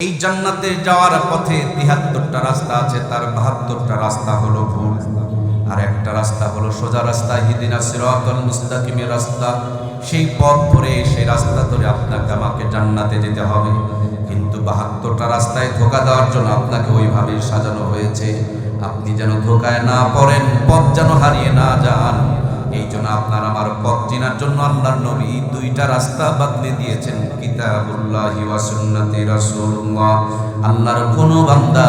এই জান্নাতে যাওয়ার পথে তিহাত্তরটা রাস্তা আছে, তার বাহাত্তরটা রাস্তা হলো ভুল। আর একটা রাস্তা হলো সোজা রাস্তা হিদিনা সিরাতাল মুস্তাকিমের রাস্তা। সেই পথ ধরে, সেই রাস্তা ধরে আপনাকে, আমাকে জান্নাতে যেতে হবে। কিন্তু বাহাত্তরটা রাস্তায় ধোকা দেওয়ার জন্য আপনাকে ওইভাবে সাজানো হয়েছে। আপনি যেন ধোকায় না পড়েন, পথ যেন হারিয়ে না যান। এই জন্য আপনার আমার পথ চেনার জন্য আল্লাহর নবী দুইটা রাস্তা বাতলে দিয়েছেন। কিতাবুল্লাহি ওয়া সুন্নতি রাসূলুল্লাহ। আল্লাহর কোন বান্দা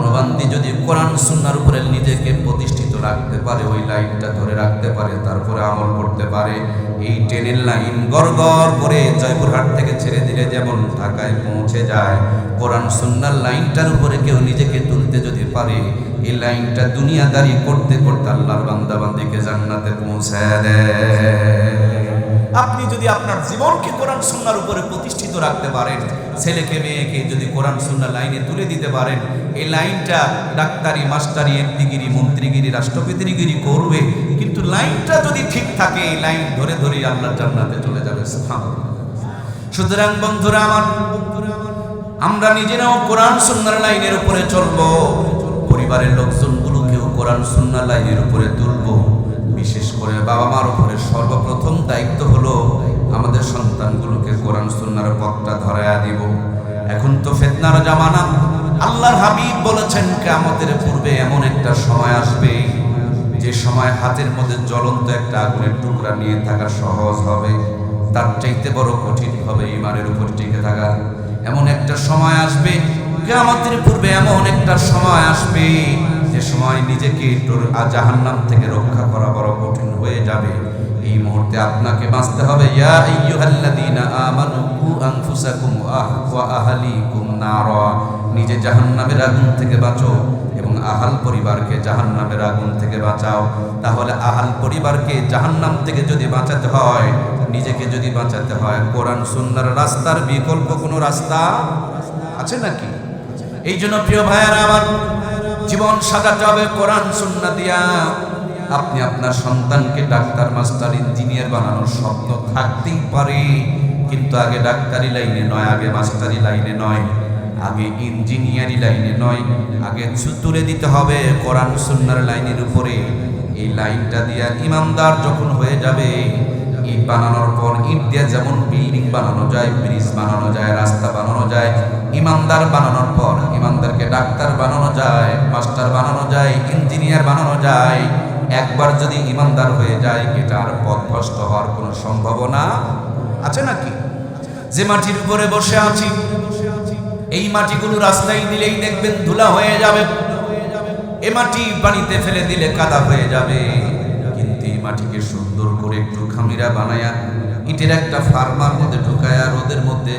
কোন যদি কোরআন সুন্নাহর উপরে নিজেকে প্রতিষ্ঠিত রাখতে পারে, ওই লাইনটা ধরে রাখতে পারে, তারপরে আমল করতে পারে, এই ট্রেনের লাইন গড় গড় করে জয়পুরহাট থেকে ছেড়ে দিলে যেমন ঢাকায় পৌঁছে যায়, কোরআন সুন্নার লাইনটার উপরে কেউ নিজেকে তুলতে যদি পারে, এই লাইনটা দুনিয়াদারি করতে করতে আল্লাহর বান্দা বান্দিকে জান্নাতে পৌঁছায় দেয়। আপনি যদি আপনার জীবনকে কোরআন সুন্নার উপরে প্রতিষ্ঠিত রাখতে পারেন, ছেলেকে, মেয়েকে যদি কোরআন সুন্না লাইনে তুলে দিতে পারেন, এই লাইনটা ডাক্তারি, মাস্টারি, এমপিগিরি, মন্ত্রীগিরি, রাষ্ট্রপতিগিরি করবে, কিন্তু লাইনটা যদি ঠিক থাকে, এই লাইন ধরে ধরে আল্লাহর জান্নাতে চলে যাবে। সুতরাং বন্ধুরা আমার, আমরা নিজেরাও কোরআন সুন্নার লাইনের উপরে চলবো, পরিবারের লোকজনগুলোকেও কোরআন সুন্নার লাইনের উপরে তুলবো, বিশেষ করে বাবা মার উপরে সর্বপ্রথম দায়িত্ব হলো আমাদের সন্তানগুলোকে কোরআন সুন্নার পথটা ধরায়া দিব। এখন তো ফেতনার জামানা। আল্লাহর হাবিব বলেছেন কেমতের পূর্বে এমন একটা সময় আসবে, যে সময় হাতের মধ্যে জ্বলন্ত একটা আগুনের টুকরা নিয়ে থাকা সহজ হবে। তার চাইতে বড় কঠিন হবে ইমানের উপর টিকে থাকা। এমন একটা সময় আসবে, কেয়ামতের পূর্বে এমন একটা সময় আসবে, যে সময় নিজেকে জাহান্নাম থেকে রক্ষা করা বড় কঠিন হয়ে যাবে। এই মুহূর্তে আপনাকে বাঁচতে হবে, ইয়া আইয়ুহাল্লাযীনা আমানু। আনফুসাকুম ওয়া আহলিকুম নারা। নিজে জাহান্নামের আগুন থেকে বাঁচো এবং আহাল পরিবারকে জাহান্নামের আগুন থেকে বাঁচাও। তাহলে আহাল পরিবারকে জাহান্নাম থেকে যদি বাঁচাতে হয়, নিজেকে যদি বাঁচাতে হয়, কোরআন সুন্নার রাস্তার বিকল্প কোনো রাস্তা আছে নাকি? এই জন্য প্রিয় ভাইয়ারা, আমার জীবন সাজাতে হবে কোরআন সুন্না দিয়া। আপনি আপনার সন্তানকে ডাক্তার, মাস্টার, ইঞ্জিনিয়ার বানানোর স্বপ্ন থাকতেই পারে। কিন্তু আগে ডাক্তারি লাইনে নয়, আগে মাস্টারি লাইনে নয়, আগে ইঞ্জিনিয়ারি লাইনে নয়, আগে তুলে দিতে হবে কোরআন সুন্নার লাইনের উপরে। এই লাইনটা দিয়া ইমানদার যখন হয়ে যাবে, ইট বানানোর পর ইট দিয়ে যেমন বিল্ডিং বানানো যায়, ব্রিজ বানানো যায়, রাস্তা বানানো যায়, ইমানদার বানানোর পর ইমানদারকে ডাক্তার বানানো যায়, মাস্টার বানানো যায়, ইঞ্জিনিয়ার বানানো যায়, একবার যদি ইমানদার হয়ে যায় এটা আর পথ ভ্রষ্ট হওয়ার কোনো সম্ভাবনা আছে নাকি? যে মাটির উপরে বসে আছি, এই মাটিগুলো রাস্তায় দিলেই দেখবেন ধুলা হয়ে যাবে। এ মাটি পানিতে ফেলে দিলে কাদা হয়ে যাবে। কিন্তু এই মাটিকে সুন্দর করে একটু খামিরা বানায়া, ইটের একটা ফার্মার মধ্যে ঢুকায়া, রোদের মধ্যে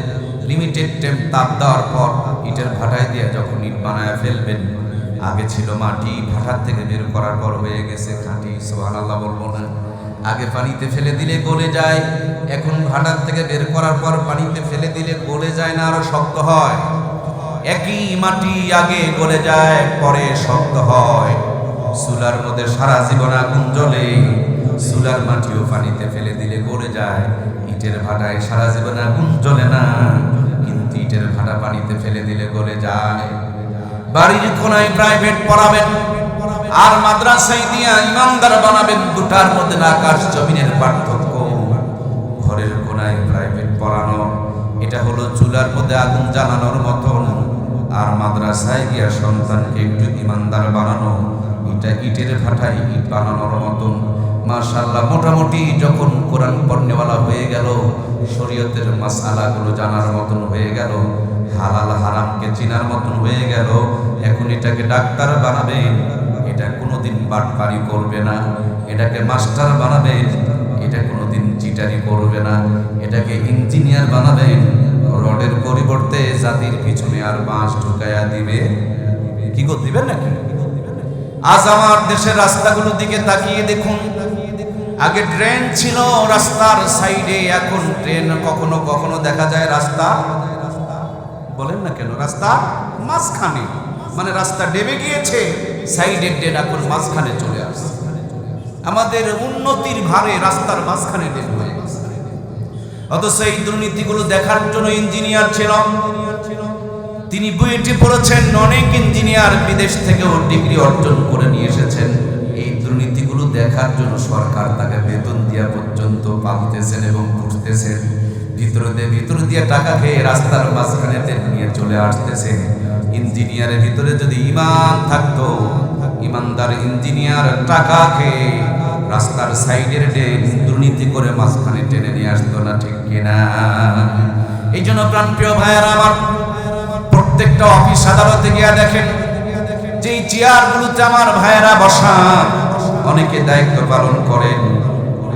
লিমিটেড টেম তাপ দেওয়ার পর ইটের ভাটায় দিয়ে যখন ইট বানায়া ফেলবেন, আগে ছিল মাটি, ভাটার থেকে বের করার পর হয়ে গেছে খাঁটি সোহান আল্লাহ বলব না। আগে পানিতে ফেলে দিলে গলে যায়। এখন ভাটার থেকে বের করার পর পানিতে ফেলে দিলে গলে যায় না, আরও শক্ত হয়। একই মাটি আগে গলে যায়, পরে শক্ত হয়। চুলার মধ্যে সারা জীবন আগুন জ্বলে। চুলার মাটিও পানিতে ফেলে দিলে গলে যায়। ইটের ভাটায় সারা জীবন আগুন জ্বলে না, কিন্তু ইটের ভাটা পানিতে ফেলে দিলে গলে যায়। বাড়ির কোনায় প্রাইভেট পড়াবেন। আর মাদ্রাসায় দিয়া ইমানদার বানাবেন দুটার মধ্যে আকাশ জমিনের পার্থক্য? ঘরের কোনায় প্রাইভেট পড়ানো, এটা হলো চুলার মধ্যে আগুন জ্বালানোর মতন। আর মাদ্রাসায় গিয়া সন্তানকে একটু ইমানদার বানানো, এটা ইটের ভাটায় ইট বানানোর মতন। মাশাল্লাহ মোটামুটি যখন কোরআন পণ্যওয়ালা হয়ে গেল, শরীয়তের মাসালাগুলো জানার মতন হয়ে গেল হালাল হারামকে চিনার মতন হয়ে গেল। এখন এটাকে ডাক্তার বানাবে। এটা কোনোদিন বাটপারি করবে না। এটাকে মাস্টার বানাবে। এটা কোনোদিন চিটারি করবে না। এটাকে ইঞ্জিনিয়ার বানাবে। রডের পরিবর্তে জাতির পিছনে আর বাঁশ ঢুকাইয়া দিবে। কি করে দিবেন নাকি? আজ আমার দেশের রাস্তাগুলোর দিকে তাকিয়ে দেখুন। আগে ট্রেন ছিল, রাস্তার সাইডে। এখন ট্রেন কখনো কখনো দেখা যায় রাস্তা বলেন না কেন? রাস্তা মাঝখানে। মানে রাস্তা ডেবে গিয়েছে সাইডের ড্রেন এখন মাঝখানে চলে আসছে। আমাদের উন্নতির ভারে রাস্তার মাঝখানে ডেব হয়ে অথচ এই দুর্নীতিগুলো দেখার জন্য ইঞ্জিনিয়ার ছিল তিনি বুয়েটে পড়েছেন, অনেক ইঞ্জিনিয়ার বিদেশ থেকেও ডিগ্রি অর্জন করে নিয়ে এসেছেন। এই দুর্নীতিগুলো দেখার জন্য সরকার তাকে বেতন দেওয়া পর্যন্ত পালতেছেন এবং পুষতেছেন ভিতর দিয়ে ভিতর দিয়ে টাকা খেয়ে রাস্তার মাঝখানে নিয়ে চলে আসতেছে। ইঞ্জিনিয়ারের ভিতরে যদি ইমান থাকতো ইমানদার ইঞ্জিনিয়ার টাকা খেয়ে রাস্তার সাইডের ড্রেন দুর্নীতি করে মাঝখানে টেনে নিয়ে আসতো না, ঠিক কিনা? এই জন্য প্রাণপ্রিয় ভাইয়ারা আমার, প্রত্যেকটা অফিস আদালতে গিয়া দেখেন, যেই চেয়ারগুলোতে আমার ভাইয়েরা বসা, অনেকে দায়িত্ব পালন করেন।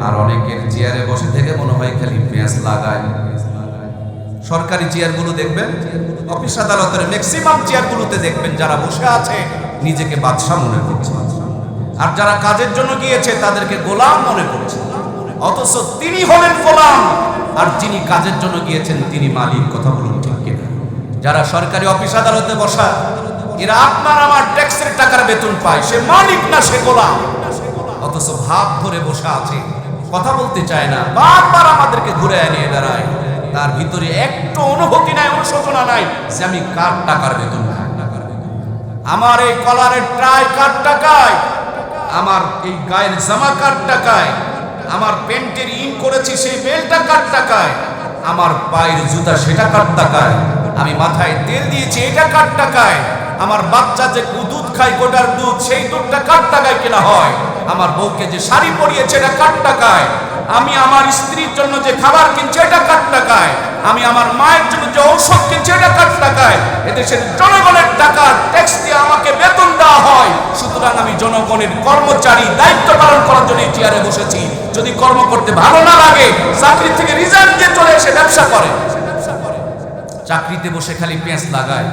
আর অনেকের চেয়ারে বসে থেকে মনে হয় খালি পেঁয়াজ লাগায়। সরকারি চেয়ারগুলো দেখবেন, অফিস আদালতের ম্যাক্সিমাম চেয়ারগুলোতে দেখবেন যারা বসে আছে, নিজেকে বাদশাহ মনে করছে। আর যারা কাজের জন্য গিয়েছে, তাদেরকে গোলাম মনে করছে। অথচ তিনি হলেন গোলাম, আর যিনি কাজের জন্য গিয়েছেন, তিনি মালিক, কথা বলুন ঠিক কিনা। যারা সরকারি অফিস আদালতে বসা, এরা আপনার আমার ট্যাক্সের টাকার বেতন পায়। সে মালিক না, সে গোলাম। অথচ ভাব ধরে বসে আছে কথা বলতে চায় না, বারবার আমাদেরকে ঘুরে নিয়ে বেড়ায়। তার ভিতরে একটু অনুভূতি নাই, অনুশোচনা নাই যে আমি কার টাকার বেতন আমার এই কলারের ট্রাই কার টাকায়? আমার এই গায়ের জামা কার টাকায়? আমার প্যান্টের ইন করেছি সেই বেলটা কার টাকায়? আমার পায়ের জুতা সেটা কার টাকায়? আমি মাথায় তেল দিয়েছি এটা কার টাকায়? আমার বাচ্চা যে দুধ খায়, গোটার দুধ, সেই দুধটা কার টাকায় কেনা হয়? আমার বউকে যে শাড়ি পরিয়েছে এটা কার টাকায়? আমি আমার স্ত্রীর জন্য যে খাবার কিনছি এটা কার টাকায়? আমি আমার মায়ের জন্য যে ঔষধ কিনছি এটা কার টাকায়? এদেশের জনগণের টাকা ট্যাক্স দিয়ে আমাকে বেতন দেওয়া হয়। সুতরাং আমি জনগণের কর্মচারী, দায়িত্ব পালন করার জন্য এই চেয়ারে বসেছি। যদি কর্ম করতে ভালো না লাগে, চাকরি থেকে রিজাইন দিয়ে চলে এসে ব্যবসা করে। চাকরিতে বসে খালি পেঁচ লাগায়।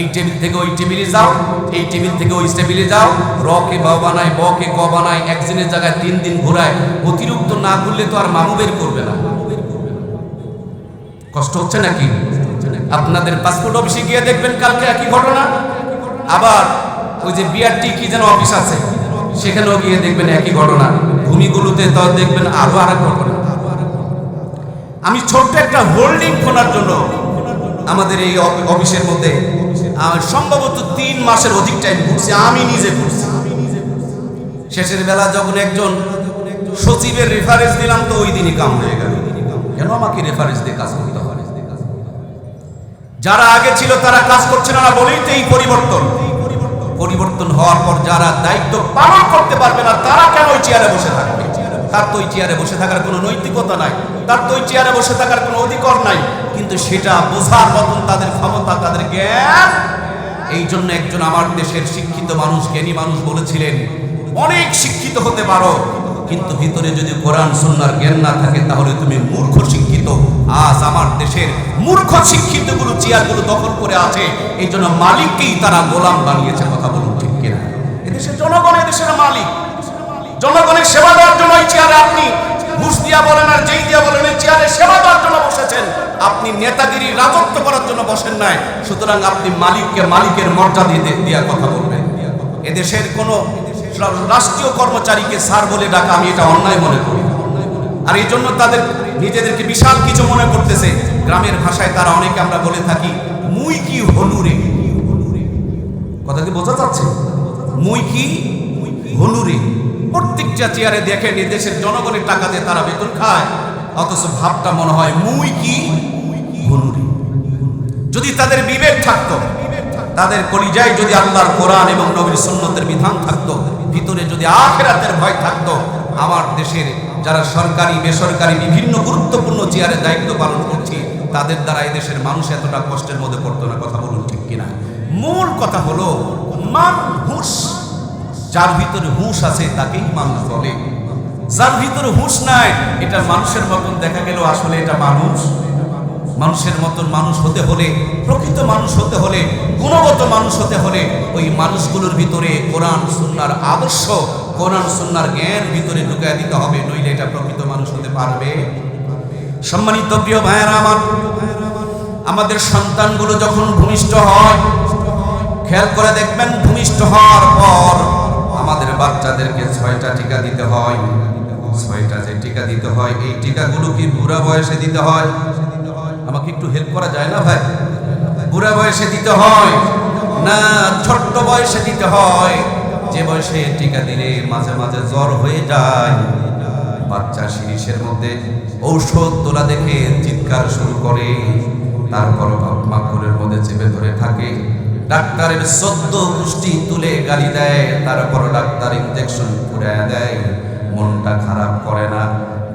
এই টেবিল থেকে ওই টেবিলে যাও, এই টেবিল থেকে ওই টেবিলে যাও। রকে ব বানায় ব কে বানায় একদিনের জায়গায় তিন দিন ঘোরায়। অতিরিক্ত না ঘুরলে তো আর মামু বের করবে না। কষ্ট হচ্ছে নাকি? আপনাদের পাসপোর্ট অফিসে গিয়ে দেখবেন কালকে একই ঘটনা। আবার ওই যে বিআরটি কি যেন অফিস আছে, সেখানেও গিয়ে দেখবেন একই ঘটনা। ভূমিগুলোতে তো দেখবেন আরও আর এক ঘটনা। আমি ছোট্ট একটা হোল্ডিং খোলার জন্য আমাদের এই অফিসের মধ্যে আমার সম্ভবত তিন মাসের অধিক টাইম ঘুরছি, আমি নিজে ঘুরছি। শেষের বেলা যখন একজন সচিবের রেফারেন্স দিলাম তো ওই দিনই কাম হয়ে গেল। কেন আমাকে রেফারেন্স দিয়ে কাজ করতে হয় যারা আগে ছিল তারা কাজ করছে না বলেই তো এই পরিবর্তন। পরিবর্তন হওয়ার পর যারা দায়িত্ব পালন করতে পারবে না, তারা কেন ওই চেয়ারে বসে থাকবে? তার তো ওই চেয়ারে বসে থাকার কোনো নৈতিকতা নাই, তার তো চেয়ারে বসে থাকার কোনো অধিকার নাই, কিন্তু সেটা বোঝার মতন তাদের ক্ষমতা, তাদের জ্ঞান। এই জন্য একজন আমার দেশের শিক্ষিত মানুষ, জ্ঞানী মানুষ বলেছিলেন, অনেক শিক্ষিত হতে পারো, কিন্তু ভিতরে যদি কোরআন, সুন্নার জ্ঞান না থাকে, তাহলে তুমি মূর্খ শিক্ষিত। আজ আমার দেশের মূর্খ শিক্ষিতগুলো চেয়ারগুলো দখল করে আছে এই জন্য মালিককেই তারা গোলাম বানিয়েছে। কথা বলুন ঠিক কিনা? এদেশের জনগণ, এদেশের মালিক। জনগণের সেবা দেওয়ার জন্য এই চেয়ারে আপনি ঘুষ দিয়া বলেন আর যেই দিয়া বলেন, এই চেয়ারে সেবা দেওয়ার জন্য বসেছেন। আপনি নেতাগিরি রাজত্ব করার জন্য বসেন নাই। সুতরাং আপনি মালিককে মালিকের মর্যাদা দিয়ে দিয়া কথা বলবেন। এদেশের কোনো রাষ্ট্রীয় কর্মচারীকে স্যার বলে ডাকা আমি এটা অন্যায় মনে করি। আর এই জন্য তাদের নিজেদেরকে বিশাল কিছু মনে করতেছে। গ্রামের ভাষায় তারা অনেকে আমরা বলে থাকি, মুই কি হনুরে কথা কি বোঝা যাচ্ছে? মুই কি হনুরে প্রত্যেকটা চেয়ারে দেখেন এই দেশের জনগণের টাকা দিয়ে তারা বেতন খায়। অথচ ভাবটা মনে হয়, মুই কি? যদি তাদের বিবেক থাকতো, তাদের কলিজায় যদি আল্লাহর কোরআন এবং নবীর সুন্নতের বিধান থাকতো, ভিতরে যদি আখেরাতের ভয় থাকতো, আমার দেশের যারা সরকারি, বেসরকারি, বিভিন্ন গুরুত্বপূর্ণ চেয়ারে দায়িত্ব পালন করছে, তাদের দ্বারা এই দেশের মানুষ এতটা কষ্টের মধ্যে পড়তো না, কথা বলুন ঠিক কিনা। মূল কথা হলো, মান হুঁশ যার ভিতরে হুঁশ আছে তাকেই মানুষ বলে। যার ভিতরে হুঁশ নাই এটা মানুষের মতন দেখা গেল আসলে এটা মানুষ। মানুষের মতন মানুষ হতে হলে, প্রকৃত মানুষ হতে হলে, গুণগত মানুষ হতে হলে, ওই মানুষগুলোর ভিতরে কোরআন, সুন্নার আদর্শ, কোরআন, সুন্নার জ্ঞান ভিতরে ঢুকিয়ে দিতে হবে, নইলে এটা প্রকৃত মানুষ হতে পারবে। সম্মানিত প্রিয় ভাইয়েরা আমার, আমাদের সন্তানগুলো যখন ভূমিষ্ঠ হয়, খেয়াল করে দেখবেন ভূমিষ্ঠ হওয়ার পর বাচ্চাদেরকে ছয়টা টিকা দিতে হয়। ছয়টা যে টিকা দিতে হয়, এই টিকাগুলো কি বুড়া বয়সে দিতে হয়? আমাকে একটু হেল্প করা যায় না ভাই? বুড়া বয়সে দিতে হয় না ছোট্ট বয়সে দিতে হয়? যে বয়সে টিকা দিলে মাঝে মাঝে জ্বর হয়ে যায়। বাচ্চা শিরিষের মধ্যে ঔষধ তোলা দেখে চিৎকার শুরু করে। তারপর মাকুরের মধ্যে চেপে ধরে থাকে। ডাক্তারের সদ্য পুষ্টি তুলে গালি দেয়, তারপর ডাক্তার ইঞ্জেকশন পুড়ে দেয়। মনটা খারাপ করে না।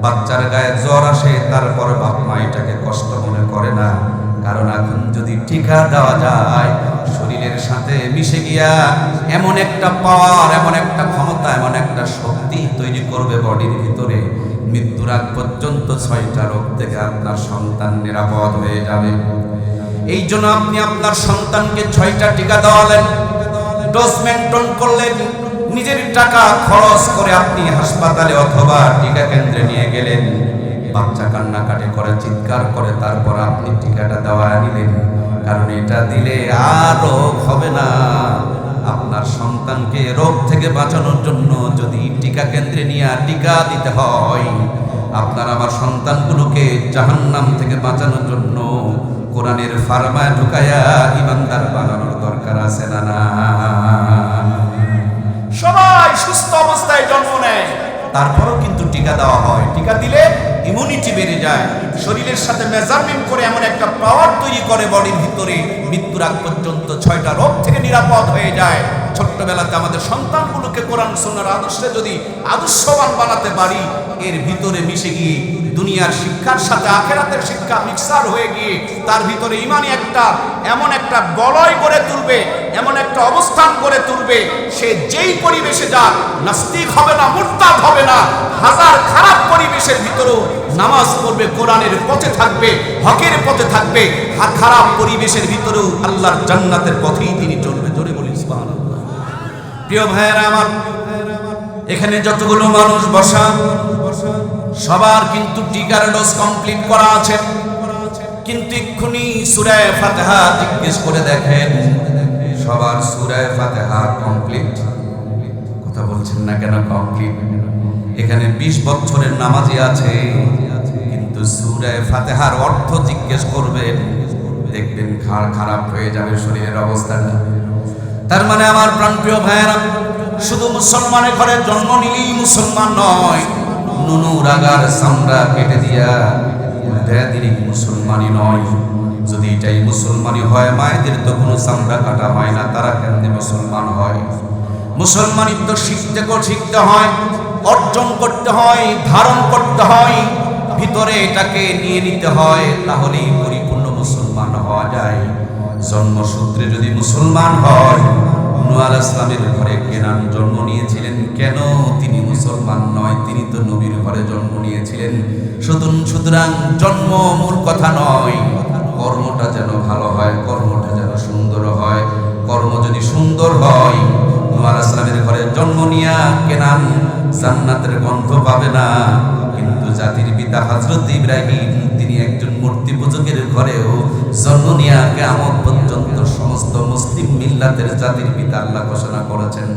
বাচ্চার গায়ে জ্বর আসে, তারপর বাপ মা এটাকে কষ্ট মনে করে না। কারণ এখন যদি টিকা দেওয়া যায়, শরীরের সাথে মিশে গিয়া এমন একটা পাওয়ার, এমন একটা ক্ষমতা, এমন একটা শক্তি তৈরি করবে বডির ভিতরে। মৃত্যুর আগ পর্যন্ত ছয়টা রোগ থেকে আপনার সন্তান নিরাপদ হয়ে যাবে। এই জন্য আপনি আপনার সন্তানকে ছয়টা টিকা দেওয়ালেন, ডোজ মেনটেন করলেন, নিজের টাকা খরচ করে আপনি হাসপাতালে অথবা টিকা কেন্দ্রে নিয়ে গেলেন। বাচ্চা কান্নাকাটি করে, চিৎকার করে, তারপর আপনি টিকাটা দেওয়া নিলেন। কারণ এটা দিলে আর রোগ হবে না। আপনার সন্তানকে রোগ থেকে বাঁচানোর জন্য যদি টিকা কেন্দ্রে নিয়ে টিকা দিতে হয়, আপনার আমার সন্তানগুলোকে জাহান্নাম থেকে বাঁচানোর জন্য কোরআনের ফার্মায় ঢুকায়া ইমানদার বানানোর দরকার আছে না না? সবাই সুস্থ অবস্থায় জন্ম নেয়। তারপরেও কিন্তু টিকা দেওয়া হয়। টিকা দিলে ইমিউনিটি বেড়ে যায়। শরীরের সাথে মেজারমেন্ট করে এমন একটা পাওয়ার তৈরি করে বডির ভিতরে। মৃত্যুর আগ পর্যন্ত ছয়টা রোগ থেকে নিরাপদ হয়ে যায়। ছোট্টবেলাতে আমাদের সন্তানগুলোকে কোরআন সোনার আদর্শে যদি আদর্শবান বানাতে পারি এর ভিতরে মিশে গিয়ে দুনিয়ার শিক্ষার সাথে আখেরাতের শিক্ষা মিক্সার হয়ে গিয়ে তার ভিতরে ইমানই একটা, এমন একটা বলয় করে তুলবে, এমন একটা অবস্থান করে তুলবে, সে যেই পরিবেশে যাক নাস্তিক হবে না, মুরতাদ হবে না, হাজার খারাপ পরিবেশের ভিতরেও নামাজ পড়বে, কোরআনের পথে থাকবে, হকের পথে থাকবে আর খারাপ পরিবেশের ভিতরেও আল্লাহর জান্নাতের পথেই তিনি চলবে। জোরে বলি প্রিয় ভাইয়েরা আমার, এখানে যতগুলো মানুষ বসা সবার কিন্তু টিকার ডোজ কমপ্লিট করা আছে। কিন্তু এক্ষুনি সুরায় ফাতেহা জিজ্ঞেস করে দেখেন, সবার সুরায় ফাতেহা কমপ্লিট। কথা বলছেন না কেন কমপ্লিট? এখানে বিশ বছরের নামাজি আছে, কিন্তু সুরায় ফাতেহার অর্থ জিজ্ঞেস করবেন, দেখবেন খাড় খারাপ হয়ে যাবে, শরীরের অবস্থাটা তার মানে আমার প্রাণপ্রিয় ভাইয়েরা, শুধু মুসলমানের ঘরে জন্ম নিলেই মুসলমান নয় নুনু রাগার চামড়া কেটে দিয়া দেয়া দিলেই মুসলমানই নয়। যদি এটাই মুসলমানই হয়, মায়েদের তো কোনো চামড়া কাটা হয় না, তারা কেমনে মুসলমান হয়? মুসলমানিত্ব শিখতে শিখতে হয়, অর্জন করতে হয়, ধারণ করতে হয়, ভিতরে এটাকে নিয়ে নিতে হয়, তাহলেই পরিপূর্ণ মুসলমান হওয়া যায়। জন্মসূত্রে যদি মুসলমান হয় নোয়াল ইসলামের ঘরে কেনান জন্ম নিয়েছিলেন। কেন তিনি মুসলমান নয়? তিনি তো নবীর ঘরে জন্ম নিয়েছিলেন। সুতরাং সুতরাং জন্ম মূল কথা নয়। কর্মটা যেন ভালো হয়, কর্মটা যেন সুন্দর হয়। কর্ম যদি সুন্দর হয় নোয়াল ইসলামের ঘরে জন্ম নিয়া কেনান জান্নাতের গন্ধ পাবে না। কিন্তু জাতির পিতা হজরত ইব্রাহিম তিনি একজন মূর্তি পূজকের ঘরেও জন্ম নিয়া কেমন পর্যন্ত সমস্ত মুসলিম মিল্লাতের জাতির পিতা আল্লাহ ঘোষণা করেছেন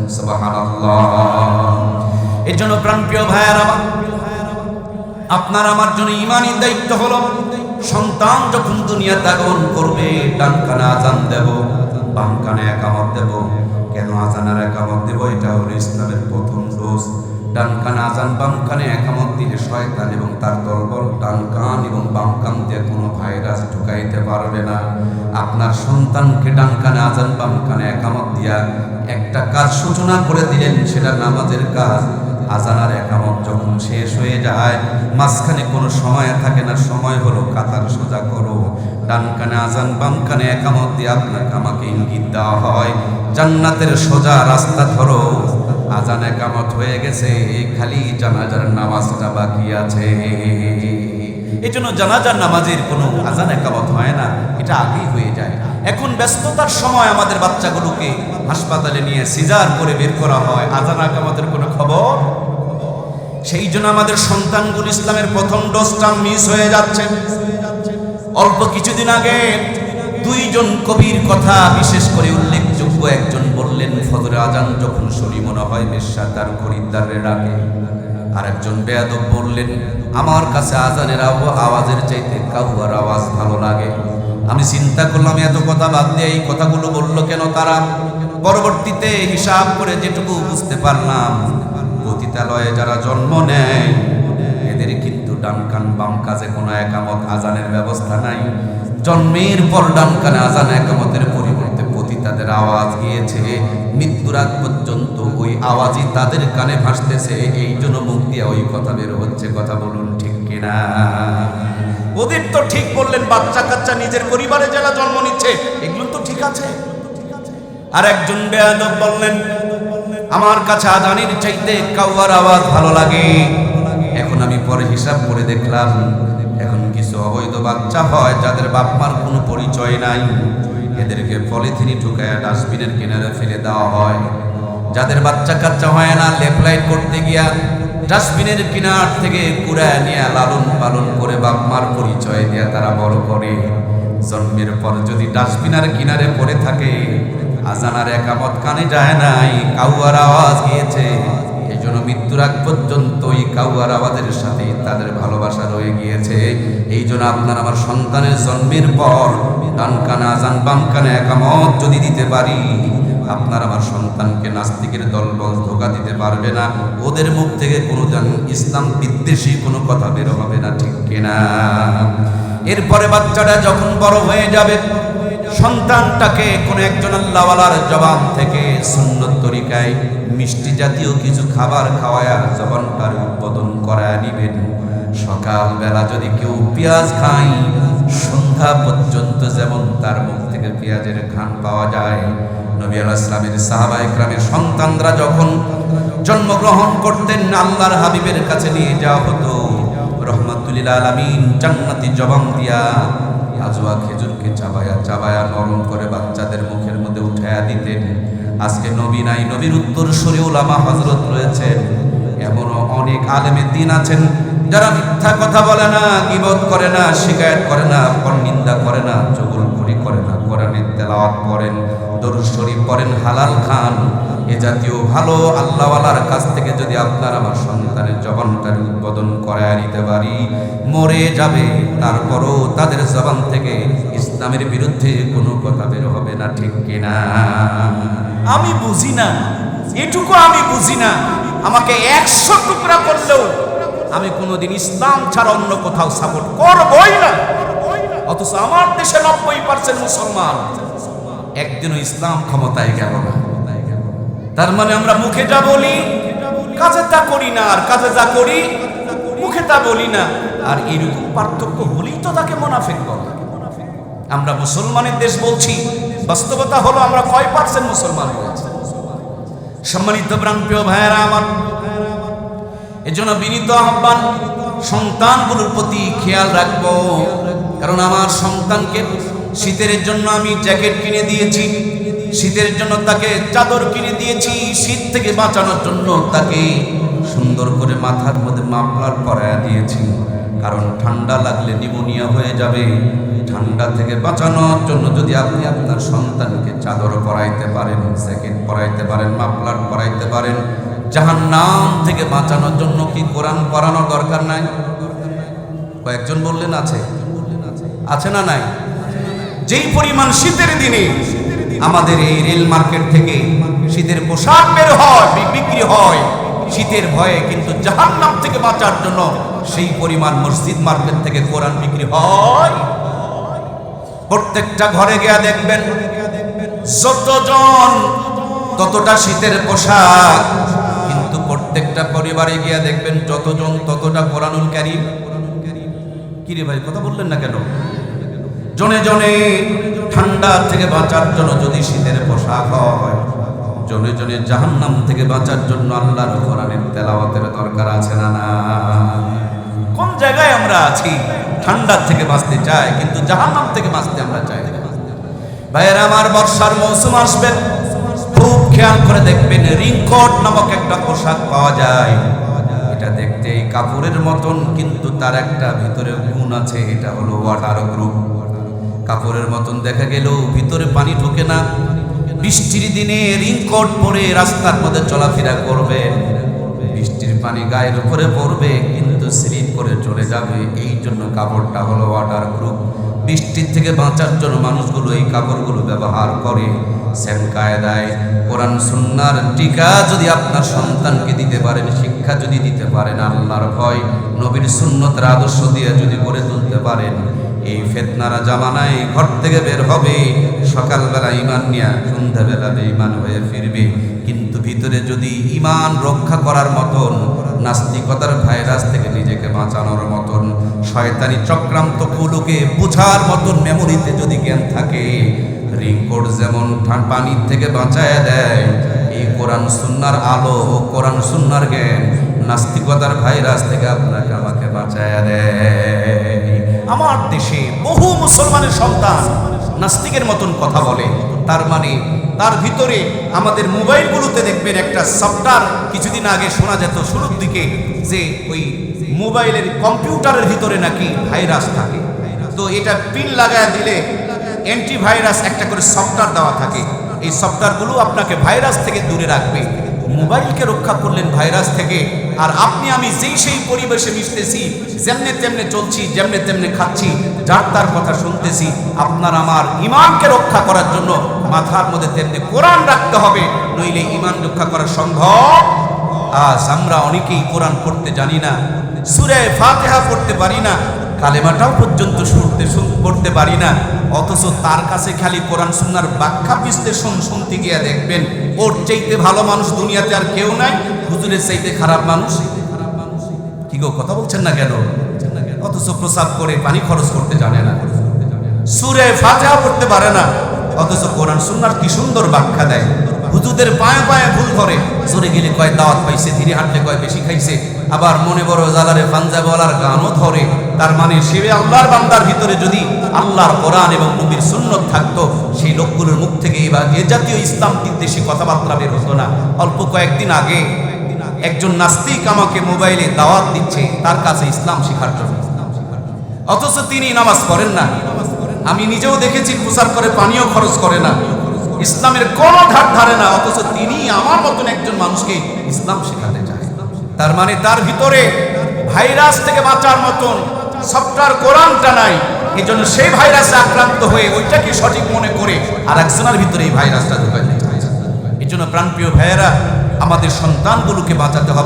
এর জন্য প্রাণপ্রিয় ভাইয়ার, আপনার আমার জন্য ইমানি দায়িত্ব হলো, সন্তান যখন দুনিয়াতে আগমন করবে, ডান কানে আজান দেব, বাম কানে একামত দেব। কেন আজানের একামত দেব? এটা হলো ইসলামের প্রথম ডোজ। ডান কানে আজান, বাম কানে একামত দিলে শয়তান এবং তার দলবল ডান কান এবং বাম কান দিয়ে কোনো ভাইরাস ঢুকাইতে পারবে না। আপনার সন্তানকে ডান কানে আজান, বাম কানে একামত দিয়া একটা কাজ সূচনা করে দিলেন, সেটা নামাজের কাজ। আজানার একামত যখন শেষ হয়ে যায়, মাঝখানে কোনো সময় থাকে না, সময় হলো কাতার সোজা করো। ডান কানে আজান, বাম কানে একামত দিয়ে আপনাকে আমাকে ইঙ্গিত দেওয়া হয়, জান্নাতের সোজা রাস্তা ধরো। আজান একামত হয়ে গেছে, খালি জানাজার নামাজটা বাকি আছে। এই জন্য জানাজার নামাজের কোনো আজান একামত হয় না, এটা আগেই হয়ে যায়। এখন ব্যস্ততার সময় আমাদের বাচ্চাগুলোকে হাসপাতালে নিয়ে সিজার করে বের করা হয়। আজান একামতের কোনো খবর? সেই জন্য আমাদের সন্তানগুলো ইসলামের প্রথম ডোজটা মিস হয়ে যাচ্ছে। অল্প কিছুদিন আগে দুইজন কবির কথা বিশেষ করে উল্লেখযোগ্য একজন বললেন, ফজরে আজান যখন শুনি মনে হয় বেশ্যা তার খরিদ্দারের আগে আর একজন বেয়াদব বললেন, আমার কাছে আজানের আওয়াজের চাইতে কাউয়ার আওয়াজ ভালো লাগে। আমি চিন্তা করলাম, এত কথা বাদ দিয়ে এই কথাগুলো বলল কেন তারা? পরবর্তীতে হিসাব করে যেটুকু বুঝতে পারলাম, পতিতালয়ে যারা জন্ম নেয়, এদের কিন্তু ডান কান বাম কাজে কোনো একামত আজানের ব্যবস্থা নাই। জন্মের পর ডান কানে আজান একামতের পতিতাদের আওয়াজ গিয়েছে। মৃত্যুর আগ পর্যন্ত ওই আওয়াজই তাদের কানে ভাসতেছে। এই জন্য মুখ দিয়ে ওই কথা বের হচ্ছে। কথা বলুন, ঠিক কিনা? ওদের তো ঠিক বললেন বাচ্চা কাচ্চা নিজের পরিবারে যারা জন্ম নিচ্ছে, এগুলো তো ঠিক আছে। আর একজন বেয়াদব বললেন, আমার কাছে আজানির চাইতে কাউয়ার আওয়াজ ভালো লাগে। এখন আমি পরে হিসাব করে দেখলাম, এখন কিছু অবৈধ বাচ্চা হয়, যাদের বাপ মার কোনো পরিচয় নাই। এদেরকে পলিথিনি ঢুকায় ডাস্টবিনের কিনারে ফেলে দেওয়া হয়। যাদের বাচ্চা কাচ্চা হয় না লেফলাইট করতে গিয়া ডাস্টবিনের কিনার থেকে কুড়ায় নিয়ে লালন পালন করে বাপ মার পরিচয় দিয়ে তারা বড় করে। জন্মের পর যদি ডাস্টবিনার কিনারে পড়ে থাকে আজানার একামত কানে যায় নাই, কাউয়ার আওয়াজ গিয়েছে। মৃত্যুর আগ পর্যন্ত ওই কাউয়ার আওয়াজের সাথে তাদের ভালোবাসা রয়ে গিয়েছে। এই জন্য আপনার আমার সন্তানের জন্মের পর ডান কানে আজান বাম কানে একামত যদি দিতে পারি, আপনার আমার সন্তানকে নাস্তিকের দলবল ধোকা দিতে পারবে না। ওদের মুখ থেকে কোনো দিন ইসলাম বিদ্বেষী কোনো কথা বের হবে না, ঠিক কিনা? এরপরে বাচ্চাটা যখন বড় হয়ে যাবে, সন্তানটাকে কোন একজন আল্লাহওয়ালার জবান থেকে সুন্নত তরিকায় মিষ্টি জাতীয় কিছু খাবার খাওয়ায়া জবানটার উদ্বোধন করায় নিবেন। সকালবেলা যদি কেউ পেঁয়াজ খায়, সন্ধ্যা পর্যন্ত যেমন তার মুখ থেকে পেঁয়াজের ঘ্রাণ পাওয়া যায়, নবী আলাহ ইসলামের সাহাবা ইকরামের সন্তানরা যখন জন্মগ্রহণ করতেন, আল্লাহর হাবিবের কাছে নিয়ে যাওয়া হতো, রহমাতুল্লিল আলমিন জান্নাতি জবান দিয়া আজওয়া খেজুরকে চাবায়া চাবায়া নরম করে বাচ্চাদের মুখের মধ্যে উঠায়া দিতেন। আজকে নবী নাই, নবীর উত্তর সরে ওলামা হজরত রয়েছেন। এমনও অনেক আলেমের দিন আছেন যারা মিথ্যা কথা বলে না, গিবত করে না, শিকায়ত করে না পরনিন্দা করে না, চগুলখড়ি করে না, কোরআনের তেলাওয়াত পড়েন দরুদ শরীফ পড়েন, হালাল খান। এ জাতীয় ভালো আল্লাহওয়ালার কাছ থেকে যদি আপনার আমার সন্তানের জবানটার উদ্বোধন করায় নিতে পারি, মরে যাবে, তারপরও তাদের জবান থেকে ইসলামের বিরুদ্ধে কোনো কথা বের হবে না, ঠিক কিনা? আমি বুঝি না। এটুকু আমি বুঝি না। আমাকে একশো টুকরা করলেও আমি কোনোদিন ইসলাম ছাড়া অন্য কোথাও সাপোর্ট করবই না। অথচ আমার দেশে নব্বই পার্সেন্ট মুসলমান। একদিনও ইসলাম ক্ষমতায় গেল না। তার মানে আমরা মুখে যা বলি, কাজে তা করি না। আর কাজে যা করি, মুখে তা বলি না। আর এরকম পার্থক্য হলেই তো তাকে মোনাফেক বলে। আমরা মুসলমানের দেশ বলছি বাস্তবতা হলো আমরা কয় পার্সেন্ট মুসলমান হয়েছে? সম্মানিত প্রাণপ্রিয় ভাইয়েরা আমার, এজন্য বিনীত আহ্বান, সন্তানগুলোর প্রতি খেয়াল রাখব। কারণ আমার সন্তানকে শীতের জন্য আমি জ্যাকেট কিনে দিয়েছি, শীতের জন্য তাকে চাদর কিনে দিয়েছি, শীত থেকে বাঁচানোর জন্য তাকে সুন্দর করে মাথার মধ্যে মাফলার পরায়া দিয়েছি। কারণ ঠান্ডা লাগলে নিমোনিয়া হয়ে যাবে। ঠান্ডা থেকে বাঁচানোর জন্য যদি আপনি আপনার সন্তানকে চাদর পরাইতে পারেন, জ্যাকেট পরাইতে পারেন, মাফলার পরাইতে পারেন জাহান নাম থেকে বাঁচানোর জন্য কি কোরআন পড়ানোর দরকার নাই? কয়েকজন বললেন, আছে। আছে না নাই? যেই পরিমাণ শীতের দিনে আমাদের এই রেল মার্কেট থেকে শীতের পোশাক বের হয়, বিক্রি হয় শীতের ভয়ে কিন্তু জাহান্নাম থেকে বাঁচার জন্য সেই পরিমাণ মসজিদ মার্কেট থেকে কোরআন বিক্রি হয়। প্রত্যেকটা ঘরে গিয়া দেখবেন, যতজন ততটা শীতের পোশাক, কিন্তু প্রত্যেকটা পরিবারে গিয়া দেখবেন যতজন ততটা কোরআনুল কারিম। কি রে ভাই, কথা বললেন না কেন? জনে জনে ঠান্ডা থেকে বাঁচার জন্য যদি শীতের পোশাক হয় জনে জনে জাহান্নাম থেকে বাঁচার জন্য আল্লাহর কোরআনের তেলাওয়াতের দরকার আছে না না কোন জায়গায় আমরা আছি? ঠান্ডার থেকে বাঁচতে চাই, কিন্তু জাহান্নাম থেকে বাঁচতে আমরা চাই ভাইয়ের, আমার বর্ষার মৌসুম আসবে। খুব খেয়াল করে দেখবেন রিংকট নামক একটা পোশাক পাওয়া যায়। এটা দেখতে এই কাপড়ের মতন, কিন্তু তার একটা ভিতরে গুণ আছে, এটা হলো ওয়াটার গ্রুপ কাপড়ের মতন দেখা গেলেও ভিতরে পানি ঢোকে না। বৃষ্টির দিনে রিংকট পরে রাস্তার মধ্যে চলাফেরা করবে। বৃষ্টির পানি গায়ের উপরে পড়বে, কিন্তু স্লিপ করে চলে যাবে। এই জন্য কাপড়টা হলো ওয়াটার প্রুফ বৃষ্টির থেকে বাঁচার জন্য মানুষগুলো এই কাপড়গুলো ব্যবহার করে। সেম কায়দায় কোরআন সুন্নার টিকা যদি আপনার সন্তানকে দিতে পারেন, শিক্ষা যদি দিতে পারেন, আল্লাহর ভয়, নবীর সুন্নতের আদর্শ দিয়ে যদি গড়ে তুলতে পারেন এই ফেতনারা জামানায় ঘর থেকে বের হবে। সকালবেলা ইমান নিয়ে সন্ধ্যাবেলা বেঈমান হয়ে ফিরবে। কিন্তু ভিতরে যদি ইমান রক্ষা করার মতন, নাস্তিকতার ভাইরাস থেকে নিজেকে বাঁচানোর মতন, শয়তানি চক্রান্ত কুলুকে বুঝার মতন মেমোরিতে যদি জ্ঞান থাকে রিংকোট যেমন পানির থেকে বাঁচায় দেয়, এই কোরআন সুন্নার আলো ও কোরআন সুন্নার জ্ঞান নাস্তিকতার ভাইরাস থেকে আপনাকে আমাকে বাঁচায় দেয়। আমার দেশে বহু মুসলমানের সন্তান নাস্তিকের মতন কথা বলে। তার মানে তার ভিতরে আমাদের মোবাইলগুলোতে দেখবেন একটা সফটওয়্যার কিছুদিন আগে শোনা যেত শুরুর দিকে যে ওই মোবাইলের কম্পিউটারের ভিতরে নাকি ভাইরাস থাকে। তো এটা পিন লাগায় দিলে অ্যান্টিভাইরাস একটা করে সফটওয়্যার দেওয়া থাকে। এই সফটওয়্যারগুলো আপনাকে ভাইরাস থেকে দূরে রাখবে। মোবাইলকে রক্ষা করলেন ভাইরাস থেকে আর আপনি আমি যেই সেই পরিবেশে মিশতেছি, যেমনে তেমনে চলছি, যেমনে তেমনে খাচ্ছি, যার তার কথা শুনতেছি, আপনার আমার ইমানকে রক্ষা করার জন্য মাথার মধ্যে তেমনি কোরআন রাখতে হবে, নইলে ইমান রক্ষা করা সম্ভব। আজ আমরা অনেকেই কোরআন পড়তে জানি না সুরে ফাতেহা পড়তে পারি না কালেমাটাও পর্যন্ত শুনতে শুন- পড়তে পারি না। অথচ তার কাছে খালি কোরআন সুন্নার ব্যাখ্যা বিশ্লেষণ শুনতে গিয়ে দেখবেন, ওর চাইতে ভালো মানুষ দুনিয়াতে আর কেউ নাই, হুজুরের চাইতে খারাপ মানুষ। কি গো, কথা বলছেন না কেন? অথচ প্রসাব করে পানি খরচ করতে জানে না। সুরে ফাতিহা পড়তে পারে না। অথচ কোরআন সুন্নার কি সুন্দর ব্যাখ্যা দেয়। হুজুদের পায়ে পায়ে ভুল ধরে জোরে গেলে কয় দাওয়াত পাইছে, ধীরে হাঁটলে কয় বেশি খাইছে। আবার মনে বড় জালারে পাঞ্জাবওয়ালার গানও ধরে। তার মানে শিবে আল্লাহর বান্দার ভিতরে যদি আল্লাহর কোরআন এবং নবীর সুন্নত থাকতো, সেই লোকগুলোর মুখ থেকে এবার এ জাতীয় ইসলাম বিদ্বেষী কথাবার্তা বের হতো না। অল্প কয়েকদিন আগে একজন নাস্তিক আমাকে মোবাইলে দাওয়াত দিচ্ছে তার কাছে ইসলাম শেখার জন্য। অথচ তিনি নামাজ পড়েন না। আমি নিজেও দেখেছি, প্রচার করে পানিও খরচ করে না। ইসলামের কোনো ধার ধারে না, অথচ তিনি আমার মতন একজন মানুষকে ইসলাম শেখাতে চায়। তার মানে তার ভিতরে ভাইরাস থেকে বাঁচার মতন সফটওয়্যার কোরআনটা নাই এই জন্য সেই ভাইরাসে আক্রান্ত হয়ে ওইটাকে সঠিক মনে করে আর একজনের ভিতরে এই ভাইরাসটা দিতে এই জন্য প্রাণপ্রিয় ভাইয়েরা, আমাদের সন্তানগুলোকে বাঁচাতে হবে